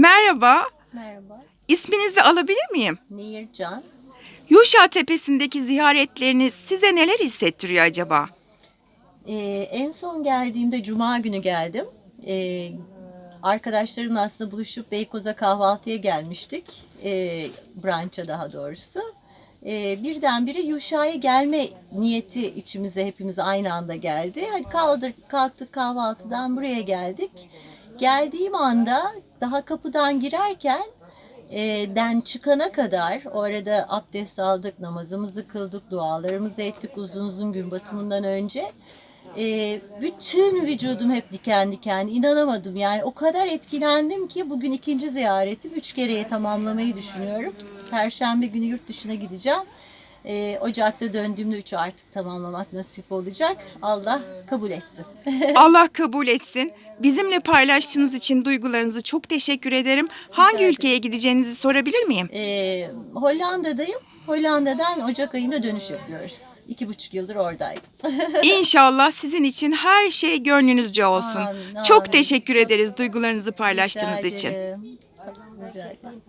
Merhaba, Merhaba. isminizi alabilir miyim? Nehircan. Yuşa Tepesi'ndeki ziyaretleriniz size neler hissettiriyor acaba? Ee, en son geldiğimde Cuma günü geldim. Ee, arkadaşlarımla aslında buluşup Beykoz'a kahvaltıya gelmiştik. Ee, brunch'a daha doğrusu. Ee, birdenbire Yuşa'ya gelme niyeti içimize hepimiz aynı anda geldi. Hadi kaldır, kalktık kahvaltıdan buraya geldik. Geldiğim anda daha kapıdan girerken e, den çıkana kadar o arada abdest aldık, namazımızı kıldık, dualarımızı ettik uzun uzun gün batımından önce. E, bütün vücudum hep diken diken, inanamadım yani o kadar etkilendim ki bugün ikinci ziyaretim, üç kereye tamamlamayı düşünüyorum. Perşembe günü yurt dışına gideceğim. E, Ocak'ta döndüğümde üçü artık tamamlamak nasip olacak. Allah kabul etsin. Allah kabul etsin. Bizimle paylaştığınız için duygularınızı çok teşekkür ederim. Hangi ederim. ülkeye gideceğinizi sorabilir miyim? Ee, Hollanda'dayım. Hollanda'dan Ocak ayında dönüş yapıyoruz. İki buçuk yıldır oradaydım. İnşallah sizin için her şey gönlünüzce olsun. Amin, Çok amin. teşekkür ederiz duygularınızı paylaştığınız Rica için. ederim. Rica ederim.